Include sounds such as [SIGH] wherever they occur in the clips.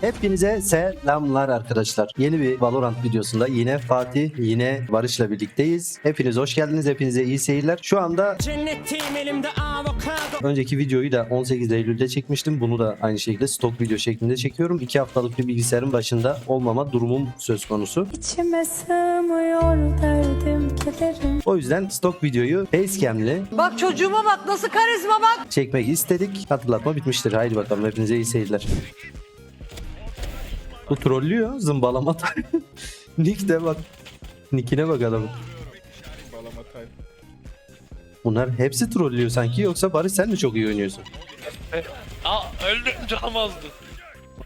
Hepinize selamlar arkadaşlar. Yeni bir Valorant videosunda yine Fatih, yine Barış'la birlikteyiz. Hepiniz hoş geldiniz. Hepinize iyi seyirler. Şu anda Cennetteyim elimde avokado. önceki videoyu da 18 Eylül'de çekmiştim. Bunu da aynı şekilde stok video şeklinde çekiyorum. 2 haftalık bir bilgisayarın başında olmama durumum söz konusu. İçime sığmıyor derdim kederim O yüzden stok videoyu Facecam'li Bak çocuğuma bak nasıl karizma bak. çekmek istedik. Hatırlatma bitmiştir. Haydi bakalım hepinize iyi seyirler. Bu trollüyor zımbalama. [LAUGHS] Nick de bak. Nick'ine bak adamın. Bunlar hepsi trollüyor sanki yoksa Barış sen mi çok iyi oynuyorsun? Aa öldüm canım azdı.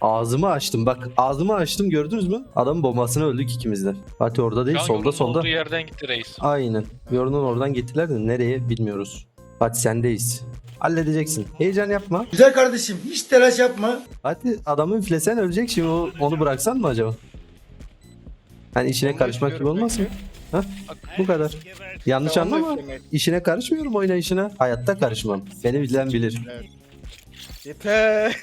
Ağzımı açtım bak ağzımı açtım gördünüz mü? Adamın bombasına öldük ikimiz de. Fatih orada değil Can solda yolunun solda. olduğu yerden gitti reis. Aynen. Yorunun oradan gittiler de nereye bilmiyoruz. Fatih sendeyiz. Halledeceksin. Heyecan yapma. Güzel kardeşim hiç telaş yapma. Fatih adamı üflesen ölecek şimdi o- onu bıraksan mı acaba? Hani işine karışmak gibi olmaz mı? Ha? Bu kadar. Yanlış anlama. İşine karışmıyorum oynayışına. Hayatta karışmam. Beni bilen bilir. Yeter.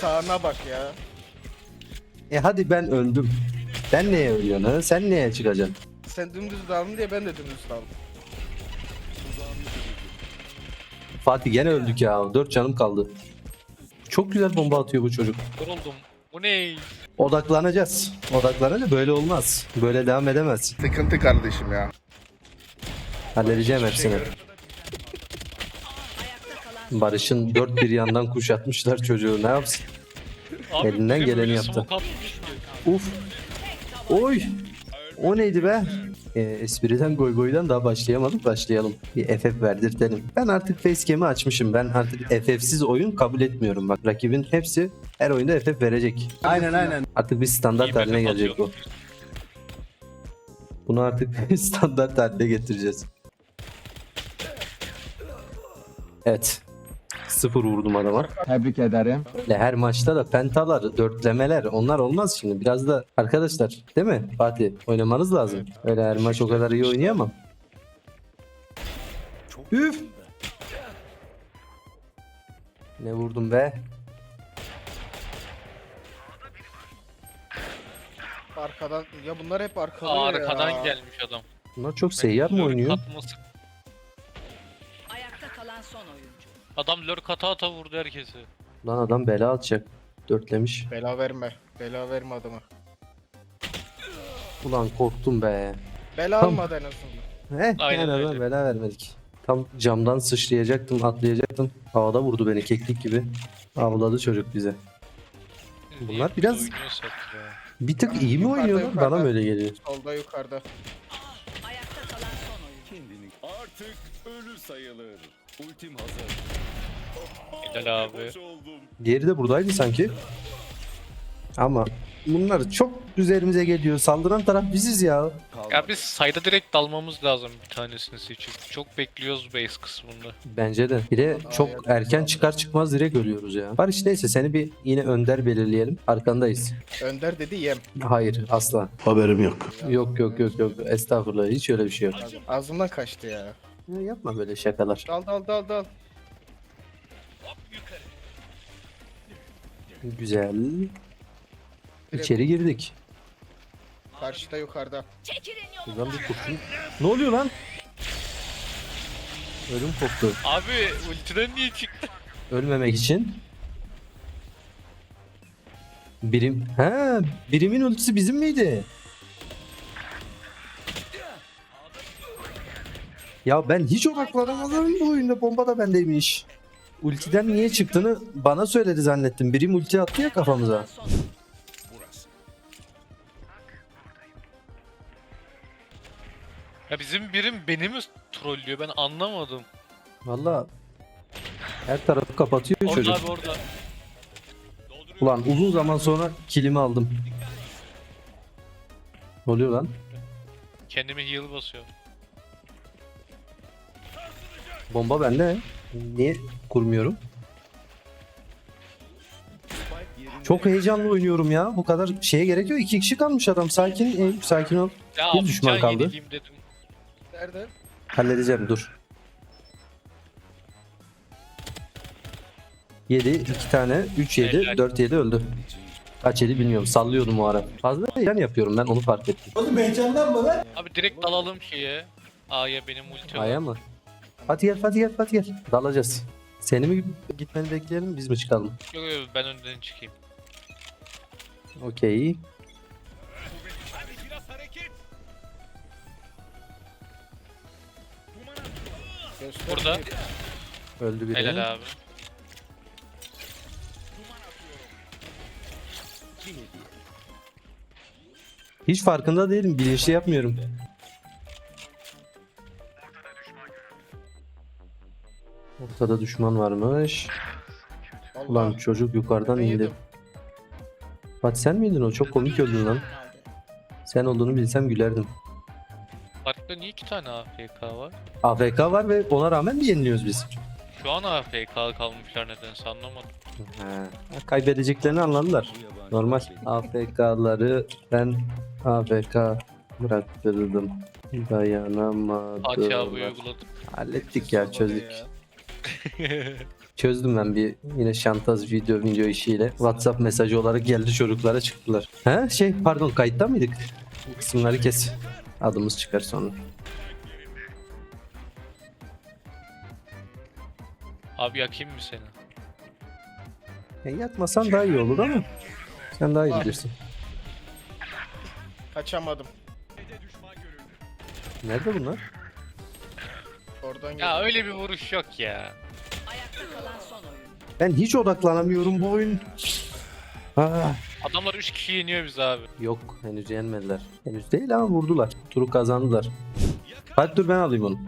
Sağına bak ya. E hadi ben öldüm. Ben neye ölüyorsun ha? Sen neye çıkacaksın? Sen dümdüz daldın diye ben de dümdüz daldım. Fatih gene öldük ya. Dört canım kaldı. Çok güzel bomba atıyor bu çocuk. Yoruldum. Bu ne? Odaklanacağız. Odaklanınca böyle olmaz. Böyle devam edemez. Sıkıntı kardeşim ya. Halledeceğim hepsini. Barış'ın dört bir yandan kuşatmışlar çocuğu. Ne yapsın? Abi, Elinden geleni yaptı. Uf. Oy. O neydi be? E, espriden goy goydan daha başlayamadık. Başlayalım. Bir FF verdirtelim. Ben artık facecam'i açmışım. Ben artık FF'siz oyun kabul etmiyorum. Bak rakibin hepsi her oyunda FF verecek. Aynen aynen. Artık bir standart İyi haline gelecek bu. Bunu artık [LAUGHS] standart haline getireceğiz. Evet. Sıfır vurdum adama. Tebrik ederim. Öyle her maçta da pentalar, dörtlemeler onlar olmaz şimdi. Biraz da arkadaşlar değil mi Fatih? Oynamanız lazım. Öyle her maç o kadar iyi oynayamam. Üf! Ne vurdum be? Arkadan ya bunlar hep arkalıyor Aa, ya. arkadan gelmiş adam. Bunlar çok seyyar mı oynuyor? atması- Ayakta kalan son oyuncu. Adam lurk ata ata vurdu herkesi. Lan adam bela atacak. Dörtlemiş. Bela verme. Bela verme adama. Ulan korktum be. Bela Tamam. almadı en azından. Heh, Aynen en azından öyle. bela vermedik. Tam camdan sıçrayacaktım, atlayacaktım. Havada vurdu beni keklik gibi. Avladı çocuk bize. Bunlar biraz- oynuyorsak ya? Bir tık iyi mi Yukarıda, oynuyorlar? Bana yukarıda. mı öyle geliyor? Solda yukarıda. Ayakta kalan son oyuncu. Artık ölü sayılır. Ultim hazır. Helal abi. Diğeri de buradaydı sanki. Ama bunlar çok üzerimize geliyor. Saldıran taraf biziz ya. Ya biz sayda direkt dalmamız lazım bir tanesini seçip. Çok bekliyoruz base kısmında. Bence de. Bir de çok erken çıkar çıkmaz direkt ölüyoruz ya. Barış neyse seni bir yine önder belirleyelim. Arkandayız. Önder dedi yem. Hayır asla. Haberim yok. Yok yok yok yok. Estağfurullah hiç öyle bir şey yok. Ağzımdan kaçtı ya. Ya yapma böyle şakalar. Dal dal dal dal. Güzel. İçeri girdik. Karşıda yukarıda. Buradan bir kurtun. Ne oluyor lan? Ölüm koptu. Abi ultiden niye çıktı? Ölmemek için. Birim... Ha, birimin ultisi bizim miydi? Ya ben hiç odaklanamadım bu oyunda. Bomba da bendeymiş. Ultiden niye çıktığını bana söyledi zannettim. Birim ulti attı ya kafamıza. Ya bizim birim beni mi trollüyor ben anlamadım. Valla her tarafı kapatıyor Orada çocuk. abi orada. Ulan uzun zaman sonra kilimi aldım. Ne oluyor lan? Kendimi heal basıyor. Bomba bende. Niye kurmuyorum? Çok heyecanlı oynuyorum ya. Bu kadar şeye gerek yok. İki kişi kalmış adam. Sakin, Eyüp, sakin ol. Ya Bir düşman can kaldı. yenileyim dedim. Nerede? Halledeceğim dur. 7 2 tane 3 7 Helal. 4 7 öldü. Kaç yedi bilmiyorum. Sallıyordum o ara. Fazla heyecan yapıyorum ben onu fark ettim. Abi direkt dalalım şeye. A'ya benim ulti var. Aya mı? Fatih gel Fatih gel Fatih gel. Dalacağız. Seni mi gitmeni bekleyelim biz mi çıkalım? Yok yok ben önden çıkayım. Okey. Burada. Öldü biri. Helal abi. Hiç farkında değilim. Bilinçli yapmıyorum. Ortada düşman varmış. Ulan çocuk yukarıdan Ben indi. yedim. Fatih sen miydin o? Çok komik öldün lan. Sen olduğunu bilsem gülerdim. Farkta niye iki tane AFK var? AFK var ve ona rağmen mi yeniliyoruz biz? Şu an AFK kalmışlar nedense anlamadım. He. Kaybedeceklerini anladılar. Normal. AFK'ları ben AFK bıraktırdım. Dayanamadım. Fatih abi uyguladı. Hallettik ya çözdük. Ya. [LAUGHS] Çözdüm ben bir yine şantaj video video işiyle. WhatsApp mesajı olarak geldi çocuklara çıktılar. He şey pardon kayıtta mıydık? Bu kısımları kes. Adımız çıkar sonra. Abi yakayım mı seni? Ya yatmasan daha iyi olur ama. Sen daha iyi bilirsin. Kaçamadım. Nerede bunlar? Oradan Ya öyle bir vuruş yok ya. Ayakta kalan son oyun. Ben hiç odaklanamıyorum bu oyun. Ah. Adamlar 3 kişi yeniyor biz abi. Yok henüz yenmediler. Henüz değil ama vurdular. Turu kazandılar. Hadi dur ben alayım onu.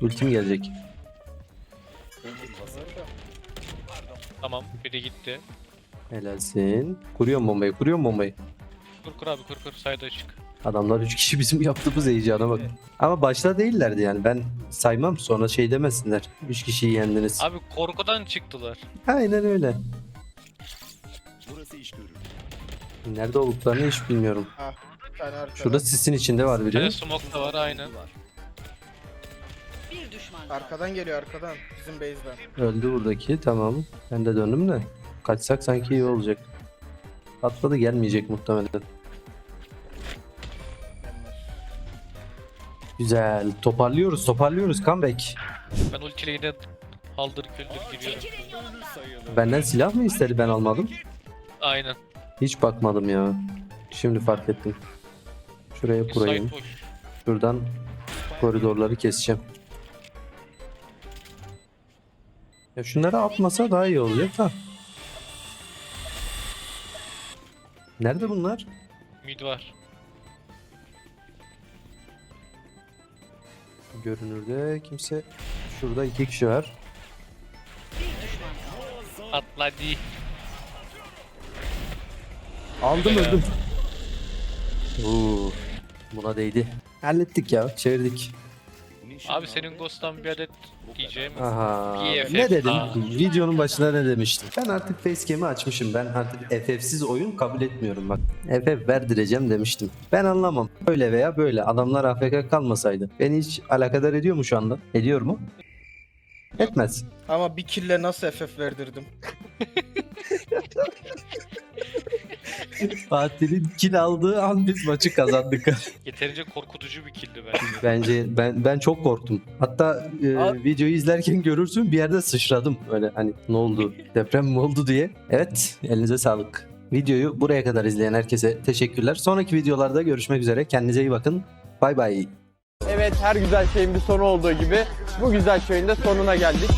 Ultim gelecek. Tamam biri gitti. Helalsin. Kuruyorum bombayı, kuruyorum bombayı. Kur kur abi kur kur sayda açık. Adamlar 3 kişi bizim yaptığımız heyecana bak. Ama başta değillerdi yani. Ben saymam sonra şey demesinler. 3 kişiyi yendiniz. Abi korkudan çıktılar. Aynen öyle. Burası iş görür. Nerede olduklarını hiç bilmiyorum. Ha, bir tane arkada. Şurada sisin içinde var Bir biri. de smoke da var aynen. Bir düşman kaldı. Arkadan geliyor arkadan. Bizim base'den. Öldü buradaki tamam. Ben de döndüm de. Kaçsak sanki iyi olacak. Atladı gelmeyecek muhtemelen. Güzel. Toparlıyoruz toparlıyoruz. Comeback. Ben ultiyle yine haldır küldür giriyorum. Benden silah mı istedi ben almadım? Aynen. Hiç bakmadım ya. Şimdi fark ettim. Şuraya boş. Şuradan koridorları keseceğim. Ya şunları atmasa daha iyi olacak da. Nerede bunlar? Mid var. Görünürde kimse. Şurada iki kişi var. Atladı. Aldım Helal. öldüm. Oo, buna değdi. Hallettik ya, çevirdik. Abi senin Ghost'tan bir adet diyeceğim. Aha. PFF. Ne dedim? Aa. Videonun başında ne demiştim? Ben artık facecam'i açmışım. Ben artık FF'siz oyun kabul etmiyorum bak. FF verdireceğim demiştim. Ben anlamam. Öyle veya böyle. Adamlar AFK kalmasaydı. Beni hiç alakadar ediyor mu şu anda? Ediyor mu? Etmez. Ama bir kille nasıl FF verdirdim? [LAUGHS] [LAUGHS] Fatih'in kill aldığı an biz maçı kazandık. [LAUGHS] Yeterince korkutucu bir killdi bence. Bence ben ben çok korktum. Hatta e, Abi- videoyu izlerken görürsün bir yerde sıçradım. Öyle hani ne oldu? [LAUGHS] Deprem mi oldu diye. Evet, elinize sağlık. Videoyu buraya kadar izleyen herkese teşekkürler. Sonraki videolarda görüşmek üzere. Kendinize iyi bakın. Bay bay. Evet her güzel şeyin bir sonu olduğu gibi bu güzel şeyin de sonuna geldik.